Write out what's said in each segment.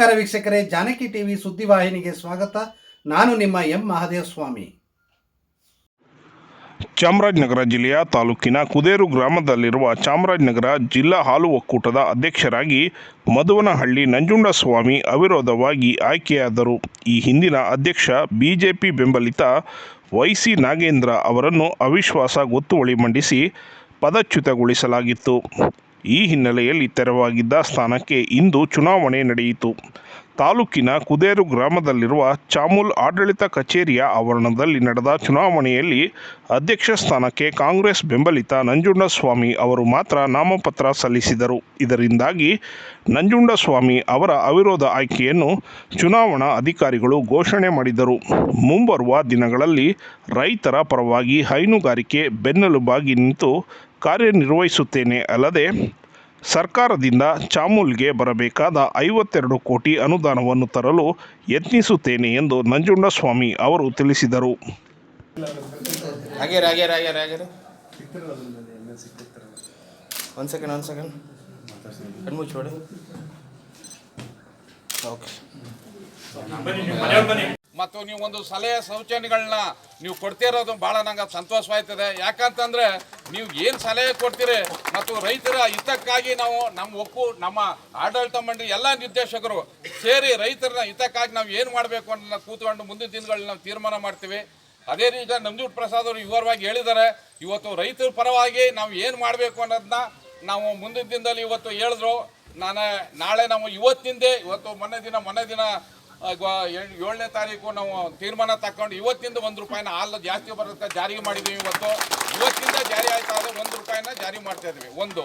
ನಮಸ್ಕಾರ ವೀಕ್ಷಕರೇ, ಜಾನಕಿ ಟಿವಿ ಸುದ್ದಿವಾಹಿನಿಗೆ ಸ್ವಾಗತ. ನಾನು ನಿಮ್ಮ ಎಂ ಮಹಾದೇವ ಸ್ವಾಮಿ ಚಾಮರಾಜನಗರ ಜಿಲ್ಲೆಯ ತಾಲೂಕಿನ ಕುದೇರು ಗ್ರಾಮದಲ್ಲಿರುವ ಚಾಮರಾಜನಗರ ಜಿಲ್ಲಾ ಹಾಲು ಒಕ್ಕೂಟದ ಅಧ್ಯಕ್ಷರಾಗಿ ಮಧುವನಹಳ್ಳಿ ನಂಜುಂಡಸ್ವಾಮಿ ಅವಿರೋಧವಾಗಿ ಆಯ್ಕೆಯಾದರು. ಈ ಹಿಂದಿನ ಅಧ್ಯಕ್ಷ ಬಿಜೆಪಿ ಬೆಂಬಲಿತ ವೈಸಿ ನಾಗೇಂದ್ರ ಅವರನ್ನು ಅವಿಶ್ವಾಸ ಗೊತ್ತುವಳಿ ಮಂಡಿಸಿ ಪದಚ್ಯುತಗೊಳಿಸಲಾಗಿತ್ತು. ಈ ಹಿನ್ನೆಲೆಯಲ್ಲಿ ತೆರವಾಗಿದ್ದ ಸ್ಥಾನಕ್ಕೆ ಇಂದು ಚುನಾವಣೆ ನಡೆಯಿತು. ತಾಲೂಕಿನ ಕುದೇರು ಗ್ರಾಮದಲ್ಲಿರುವ ಚಾಮುಲ್ ಆಡಳಿತ ಕಚೇರಿಯ ಆವರಣದಲ್ಲಿ ನಡೆದ ಚುನಾವಣೆಯಲ್ಲಿ ಅಧ್ಯಕ್ಷ ಸ್ಥಾನಕ್ಕೆ ಕಾಂಗ್ರೆಸ್ ಬೆಂಬಲಿತ ನಂಜುಂಡಸ್ವಾಮಿ ಅವರು ಮಾತ್ರ ನಾಮಪತ್ರ ಸಲ್ಲಿಸಿದರು. ಇದರಿಂದಾಗಿ ನಂಜುಂಡಸ್ವಾಮಿ ಅವರ ಅವಿರೋಧ ಆಯ್ಕೆಯನ್ನು ಚುನಾವಣಾ ಅಧಿಕಾರಿಗಳು ಘೋಷಣೆ ಮಾಡಿದರು. ಮುಂಬರುವ ದಿನಗಳಲ್ಲಿ ರೈತರ ಪರವಾಗಿ ಹೈನುಗಾರಿಕೆ ಬೆನ್ನೆಲುಬಾಗಿ ನಿಂತು ಕಾರ್ಯನಿರ್ವಹಿಸುತ್ತೇನೆ ಅಲ್ಲದೆ ಸರ್ಕಾರದಿಂದ ಚಾಮುಲ್ಗೆ ಬರಬೇಕಾದ ಐವತ್ತೆರಡು ಕೋಟಿ ಅನುದಾನವನ್ನು ತರಲು ಯತ್ನಿಸುತ್ತೇನೆ ಎಂದು ನಂಜುಂಡಸ್ವಾಮಿ ಅವರು ತಿಳಿಸಿದರು. ಮತ್ತು ನೀವು ಒಂದು ಸಲಹೆ ಸೂಚನೆಗಳನ್ನ ನೀವು ಕೊಡ್ತಿರೋದು ಭಾಳ ನಂಗೆ ಸಂತೋಷವಾಯ್ತದೆ. ಯಾಕಂತಂದ್ರೆ ನೀವು ಏನು ಸಲಹೆ ಕೊಡ್ತೀರಿ? ಮತ್ತು ರೈತರ ಹಿತಕ್ಕಾಗಿ ನಾವು ನಮ್ಮ ಒಕ್ಕು, ನಮ್ಮ ಆಡಳಿತ ಮಂಡಳಿ ಎಲ್ಲ ನಿರ್ದೇಶಕರು ಸೇರಿ ರೈತರ ಹಿತಕ್ಕಾಗಿ ನಾವು ಏನು ಮಾಡಬೇಕು ಅಂತ ಕೂತ್ಕೊಂಡು ಮುಂದಿನ ದಿನಗಳಲ್ಲಿ ನಾವು ತೀರ್ಮಾನ ಮಾಡ್ತೀವಿ. ಅದೇ ರೀತಿ ನಂಜೂಟ್ ಪ್ರಸಾದ್ ಅವರು ವಿವರವಾಗಿ ಹೇಳಿದ್ದಾರೆ, ಇವತ್ತು ರೈತರ ಪರವಾಗಿ ನಾವು ಏನು ಮಾಡಬೇಕು ಅನ್ನೋದನ್ನ ನಾವು ಮುಂದಿನ ದಿನದಲ್ಲಿ ಇವತ್ತು ಹೇಳಿದ್ರು. ನಾನು ನಾಳೆ ನಾವು ಇವತ್ತಿಂದೇ, ಇವತ್ತು ಮೊನ್ನೆ ದಿನ ಮೊನ್ನೆ ದಿನ ಏಳನೇ ತಾರೀಕು ನಾವು ತೀರ್ಮಾನ ತಕ್ಕೊಂಡು ಇವತ್ತಿಂದ ಒಂದು ರೂಪಾಯಿನ ಹಾಲು ಜಾಸ್ತಿ ಬರೋದಕ್ಕೆ ಜಾರಿಗೆ ಮಾಡಿದ್ದೀವಿ ಇವತ್ತು. ಇವತ್ತಿಂದ ಜಾರಿ ಆಯ್ತಾ ಆದರೆ ಒಂದು ರೂಪಾಯಿನ ಜಾರಿ ಮಾಡ್ತಾ ಇದ್ವಿ. ಒಂದು.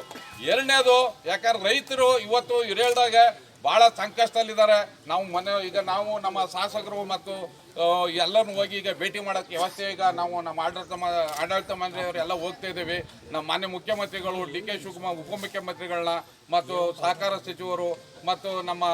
ಎರಡನೇದು, ಯಾಕಂದ್ರೆ ರೈತರು ಇವತ್ತು ಇವ್ರು ಹೇಳ್ದಾಗ ಭಾಳ ಸಂಕಷ್ಟದಲ್ಲಿದ್ದಾರೆ. ನಾವು ಮನೆ, ಈಗ ನಾವು ನಮ್ಮ ಶಾಸಕರು ಮತ್ತು ಎಲ್ಲರೂ ಹೋಗಿ ಈಗ ಭೇಟಿ ಮಾಡೋಕ್ಕೆ ವ್ಯವಸ್ಥೆ ಈಗ ನಾವು ನಮ್ಮ ಆಡಳಿತ ಆಡಳಿತ ಮಂತ್ರಿಯವರು ಎಲ್ಲ ಹೋಗ್ತಾ ಇದ್ದೀವಿ. ನಮ್ಮ ಮಾನ್ಯ ಮುಖ್ಯಮಂತ್ರಿಗಳು ಡಿ ಕೆ ಶಿವಕುಮಾರ್ ಉಪಮುಖ್ಯಮಂತ್ರಿಗಳನ್ನ ಮತ್ತು ಸಹಕಾರ ಸಚಿವರು ಮತ್ತು ನಮ್ಮ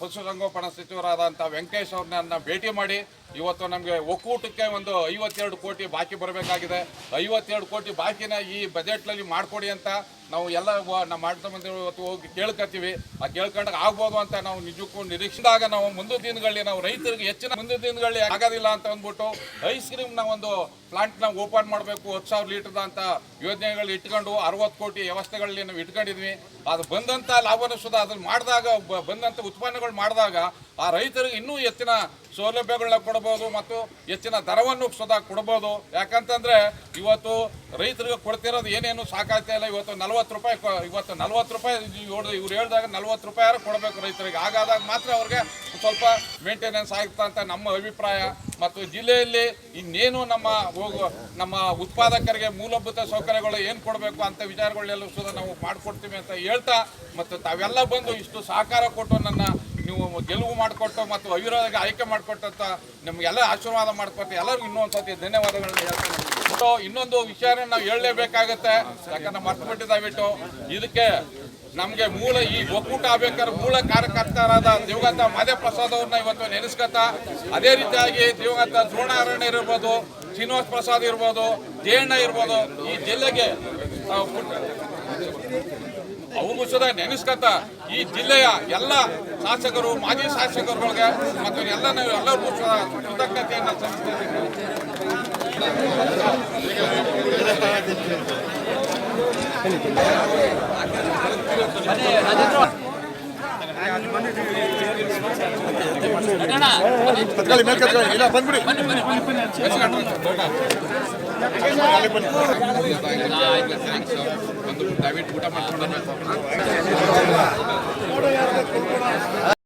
ಪಶುಸಂಗೋಪಣಾ ಸಚಿವರಾದಂಥ ವೆಂಕಟೇಶ್ ಅವ್ರನ್ನ ಭೇಟಿ ಮಾಡಿ ಇವತ್ತು ನಮಗೆ ಒಕ್ಕೂಟಕ್ಕೆ ಒಂದು ಐವತ್ತೆರಡು ಕೋಟಿ ಬಾಕಿ ಬರಬೇಕಾಗಿದೆ. ಐವತ್ತೆರಡು ಕೋಟಿ ಬಾಕಿನ ಈ ಬಜೆಟ್ನಲ್ಲಿ ಮಾಡಿಕೊಡಿ ಅಂತ ನಾವು ಎಲ್ಲ ನಮ್ಮ ಆಡಳಿತ ಮಂತ್ರಿ ಇವತ್ತು ಹೋಗಿ ಕೇಳ್ಕೊತೀವಿ ಆ ಕೇಳ್ಕೊಂಡಾಗ ಆಗ್ಬೋದು ಅಂತ ನಾವು ನಿಜಕ್ಕೂ ನಿರೀಕ್ಷಿಸಿದಾಗ ನಾವು ಮುಂದಿನ ದಿನಗಳಲ್ಲಿ ನಾವು ರೈತರಿಗೆ ಹೆಚ್ಚಿನ ಮುಂದಿನ ದಿನಗಳಲ್ಲಿ ಆಗೋದಿಲ್ಲ ಅಂತ ಅಂದ್ಬಿಟ್ಟು ಐಸ್ ಕ್ರೀಮ್ನ ಒಂದು ಪ್ಲಾಂಟ್ನ ಓಪನ್ ಮಾಡಬೇಕು, ಹತ್ತು ಸಾವಿರ ಲೀಟರ್ದ ಅಂತ ಯೋಜನೆಗಳು ಇಟ್ಕೊಂಡು ಅರವತ್ತು ಕೋಟಿ ವ್ಯವಸ್ಥೆಗಳಲ್ಲಿ ನಾವು ಇಟ್ಕೊಂಡಿದ್ವಿ. ಅದು ಬಂದಂಥ ಲಾಭನಷ್ಟದ ಅದನ್ನು ಮಾಡಿದಾಗ ಬಂದಂಥ ಉತ್ಪನ್ನಗಳು ಮಾಡಿದಾಗ ಆ ರೈತರಿಗೆ ಇನ್ನೂ ಹೆಚ್ಚಿನ ಸೌಲಭ್ಯಗಳನ್ನ ಕೊಡ್ಬೋದು ಮತ್ತು ಹೆಚ್ಚಿನ ದರವನ್ನು ಸದಾ ಕೊಡ್ಬೋದು. ಯಾಕಂತಂದ್ರೆ ಇವತ್ತು ರೈತರಿಗೆ ಕೊಡ್ತಿರೋದು ಏನೇನು ಸಾಕಾಗ್ತಾ ಇಲ್ಲ. ಇವತ್ತು ನಲ್ವತ್ತು ರೂಪಾಯಿ ಇವತ್ತು ನಲ್ವತ್ತು ರೂಪಾಯಿ ಇವ್ರು ಹೇಳಿದಾಗ ನಲ್ವತ್ತು ರೂಪಾಯಿ ಕೊಡಬೇಕು ರೈತರಿಗೆ. ಹಾಗಾದಾಗ ಮಾತ್ರ ಅವ್ರಿಗೆ ಸ್ವಲ್ಪ ಮೇಂಟೆನೆನ್ಸ್ ಆಗುತ್ತೆ ಅಂತ ನಮ್ಮ ಅಭಿಪ್ರಾಯ. ಮತ್ತು ಜಿಲ್ಲೆಯಲ್ಲಿ ಇನ್ನೇನು ನಮ್ಮ ನಮ್ಮ ಉತ್ಪಾದಕರಿಗೆ ಮೂಲಭೂತ ಸೌಕರ್ಯಗಳು ಏನು ಕೊಡಬೇಕು ಅಂತ ವಿಚಾರಗಳೆಲ್ಲ ಸುದ ನಾವು ಮಾಡಿಕೊಡ್ತೀವಿ ಅಂತ ಹೇಳ್ತಾ, ಮತ್ತು ತಾವೆಲ್ಲ ಬಂದು ಇಷ್ಟು ಸಹಕಾರ ಕೊಟ್ಟು ನನ್ನ ನೀವು ಗೆಲುವು ಮಾಡಿಕೊಟ್ಟು ಮತ್ತು ಅವಿರೋಧಕ್ಕೆ ಆಯ್ಕೆ ಮಾಡಿಕೊಟ್ಟಂತ ನಮಗೆಲ್ಲ ಆಶೀರ್ವಾದ ಮಾಡಿಕೊಟ್ಟು ಎಲ್ಲರಿಗೂ ಇನ್ನೊಂದು ಸತಿ ಧನ್ಯವಾದಗಳನ್ನ ಹೇಳ್ತೇನೆ. ಮತ್ತು ಇನ್ನೊಂದು ವಿಚಾರ ನಾವು ಹೇಳಲೇಬೇಕಾಗತ್ತೆ. ಯಾಕಂದ್ರೆ ಮರ್ತು ದಯವಿಟ್ಟು ಇದಕ್ಕೆ ನಮಗೆ ಮೂಲ ಈ ಒಕ್ಕೂಟ ಆಗ್ಬೇಕಾದ್ರೆ ಮೂಲ ಕಾರ್ಯಕರ್ತರಾದ ದಿವಂಗತ ಮಾದೇ ಪ್ರಸಾದ್ ಅವ್ರನ್ನ ಇವತ್ತು ನೆನೆಸ್ಕತ್ತ ಅದೇ ರೀತಿಯಾಗಿ ದಿವಂಗತ ದ್ರೋಣಾರಣ್ಯ ಇರ್ಬೋದು, ಶ್ರೀನಿವಾಸ್ ಪ್ರಸಾದ್ ಇರ್ಬೋದು, ಜಯಣ್ಣ ಇರ್ಬೋದು, ಈ ಜಿಲ್ಲೆಗೆ ಅವ್ರಿಗೂ ಸದ ನೆನೆಸ್ಕತ್ತ ಈ ಜಿಲ್ಲೆಯ ಎಲ್ಲ ಶಾಸಕರು ಮಾಜಿ ಶಾಸಕರುಗಳಿಗೆ ಮತ್ತು ಎಲ್ಲ ನಾವು ಎಲ್ಲರಿಗೂ ಸಹ ಕೃತಜ್ಞತೆಯನ್ನು ಸಲ್ಲಿಸ್ತೀವಿ ದಯವಿಟ್ಟು ಊಟ ಮಾಡ್ಕೊಂಡು